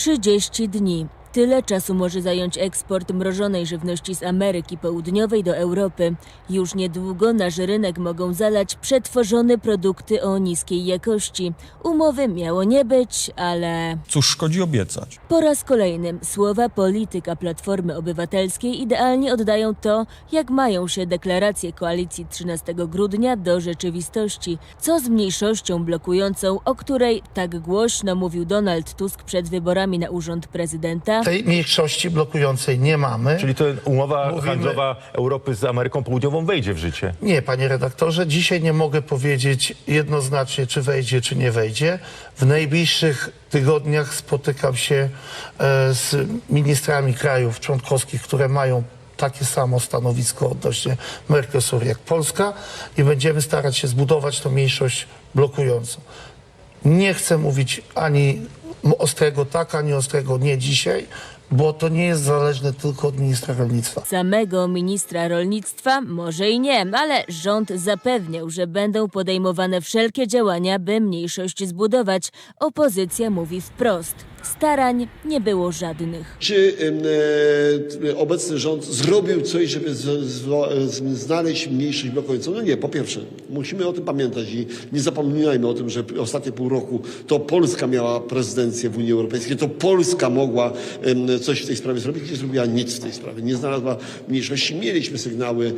30 dni. Tyle czasu może zająć eksport mrożonej żywności z Ameryki Południowej do Europy. Już niedługo nasz rynek mogą zalać przetworzone produkty o niskiej jakości. Umowy miało nie być, ale Cóż szkodzi obiecać? po raz kolejny słowa polityka Platformy Obywatelskiej idealnie oddają to, jak mają się deklaracje koalicji 13 grudnia do rzeczywistości. Co z mniejszością blokującą, o której tak głośno mówił Donald Tusk przed wyborami na urząd prezydenta? Tej mniejszości blokującej nie mamy. Czyli to umowa Mówimy- handlowa Europy z Ameryką Południową wejdzie w życie. Nie, panie redaktorze, dzisiaj nie mogę powiedzieć jednoznacznie, czy wejdzie, czy nie wejdzie. W najbliższych tygodniach spotykam się e, z ministrami krajów członkowskich, które mają takie samo stanowisko odnośnie Mercosur jak Polska i będziemy starać się zbudować tą mniejszość blokującą. Nie chcę mówić ani ostrego tak, ani ostrego nie dzisiaj, bo to nie jest zależne tylko od ministra rolnictwa. Samego ministra rolnictwa może i nie, ale rząd zapewniał, że będą podejmowane wszelkie działania, by mniejszość zbudować. Opozycja mówi wprost. Starań nie było żadnych. Czy e, obecny rząd zrobił coś, żeby z, z, z, znaleźć mniejszość blokującą? No nie, po pierwsze, musimy o tym pamiętać i nie zapominajmy o tym, że ostatnie pół roku to Polska miała prezydencję w Unii Europejskiej, to Polska mogła em, coś w tej sprawie zrobić, nie zrobiła nic w tej sprawie, nie znalazła mniejszości. Mieliśmy sygnały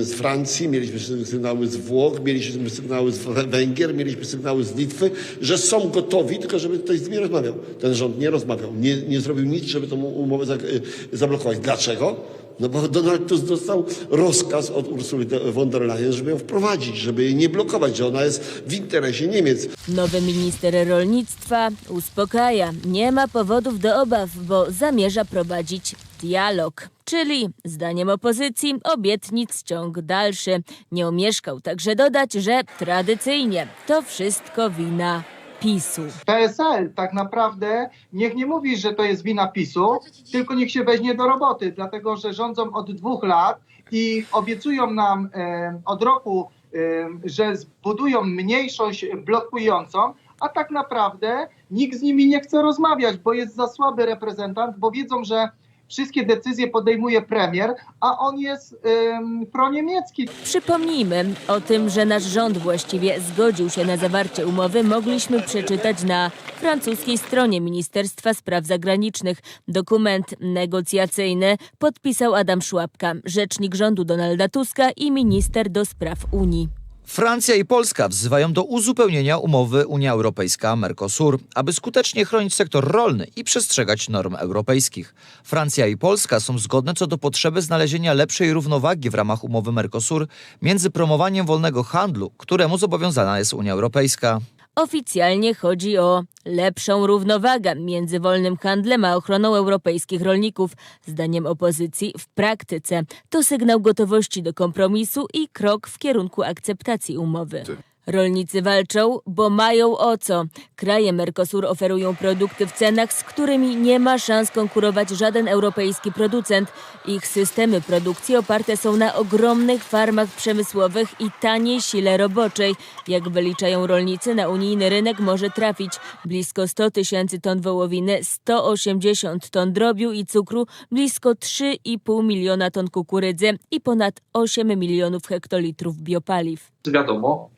z Francji, mieliśmy sy- sygnały z Włoch, mieliśmy sygnały z Wę- Węgier, mieliśmy sygnały z Litwy, że są gotowi, tylko żeby ktoś z nimi rozmawiał. Ten rząd nie rozmawiał, nie, nie zrobił nic, żeby tą umowę y, zablokować. Dlaczego? No bo Donald Tusk dostał rozkaz od Ursuli von der Leyen, żeby ją wprowadzić, żeby jej nie blokować, że ona jest w interesie Niemiec. Nowy minister rolnictwa uspokaja. Nie ma powodów do obaw, bo zamierza prowadzić dialog. Czyli, zdaniem opozycji, obietnic ciąg dalszy. Nie omieszkał także dodać, że tradycyjnie to wszystko wina PiSu. PSL tak naprawdę niech nie mówi, że to jest wina PiSu, tylko niech się weźmie do roboty, dlatego że rządzą od dwóch lat i obiecują nam e, od roku, e, że zbudują mniejszość blokującą, a tak naprawdę nikt z nimi nie chce rozmawiać, bo jest za słaby reprezentant, bo wiedzą, że wszystkie decyzje podejmuje premier, a on jest em, proniemiecki. Przypomnijmy, o tym, że nasz rząd właściwie zgodził się na zawarcie umowy, mogliśmy przeczytać na francuskiej stronie Ministerstwa Spraw Zagranicznych. Dokument negocjacyjny podpisał Adam Szłapka, rzecznik rządu Donalda Tuska i minister do spraw Unii. Francja i Polska wzywają do uzupełnienia umowy Unia Europejska-Mercosur, aby skutecznie chronić sektor rolny i przestrzegać norm europejskich. Francja i Polska są zgodne co do potrzeby znalezienia lepszej równowagi w ramach umowy Mercosur między promowaniem wolnego handlu, któremu zobowiązana jest Unia Europejska. Oficjalnie chodzi o lepszą równowagę między wolnym handlem a ochroną europejskich rolników. Zdaniem opozycji w praktyce to sygnał gotowości do kompromisu i krok w kierunku akceptacji umowy. Rolnicy walczą, bo mają o co. Kraje Mercosur oferują produkty w cenach, z którymi nie ma szans konkurować żaden europejski producent. Ich systemy produkcji oparte są na ogromnych farmach przemysłowych i taniej sile roboczej. Jak wyliczają rolnicy, na unijny rynek może trafić blisko 100 tysięcy ton wołowiny, 180 ton drobiu i cukru, blisko 3,5 miliona ton kukurydzy i ponad 8 milionów hektolitrów biopaliw. wiadomo,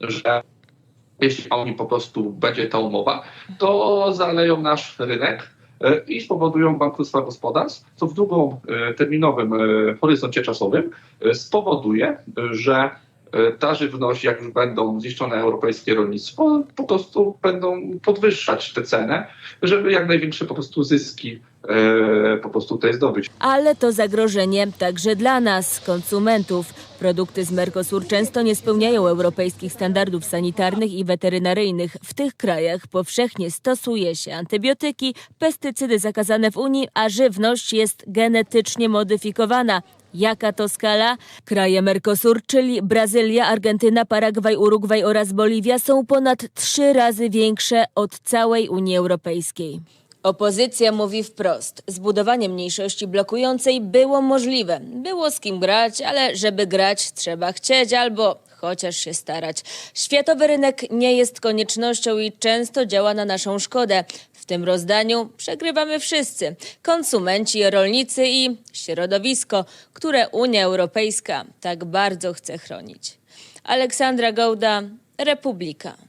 że jeśli oni po prostu będzie ta umowa, to zaleją nasz rynek e, i spowodują bankructwa gospodarstw, co w długoterminowym e, horyzoncie czasowym e, spowoduje, e, że e, ta żywność, jak już będą zniszczone europejskie rolnictwo, po prostu będą podwyższać tę cenę, żeby jak największe po prostu zyski e, po prostu tutaj zdobyć. Ale to zagrożenie także dla nas, konsumentów. Produkty z Mercosur często nie spełniają europejskich standardów sanitarnych i weterynaryjnych. W tych krajach powszechnie stosuje się antybiotyki, pestycydy zakazane w Unii, a żywność jest genetycznie modyfikowana. Jaka to skala? Kraje Mercosur, czyli Brazylia, Argentyna, Paragwaj, Urugwaj oraz Boliwia są ponad trzy razy większe od całej Unii Europejskiej. Opozycja mówi wprost. Zbudowanie mniejszości blokującej było możliwe. Było z kim grać, ale żeby grać trzeba chcieć albo chociaż się starać. Światowy rynek nie jest koniecznością i często działa na naszą szkodę. W tym rozdaniu przegrywamy wszyscy: konsumenci, rolnicy i środowisko, które Unia Europejska tak bardzo chce chronić. Aleksandra Gołda, Republika.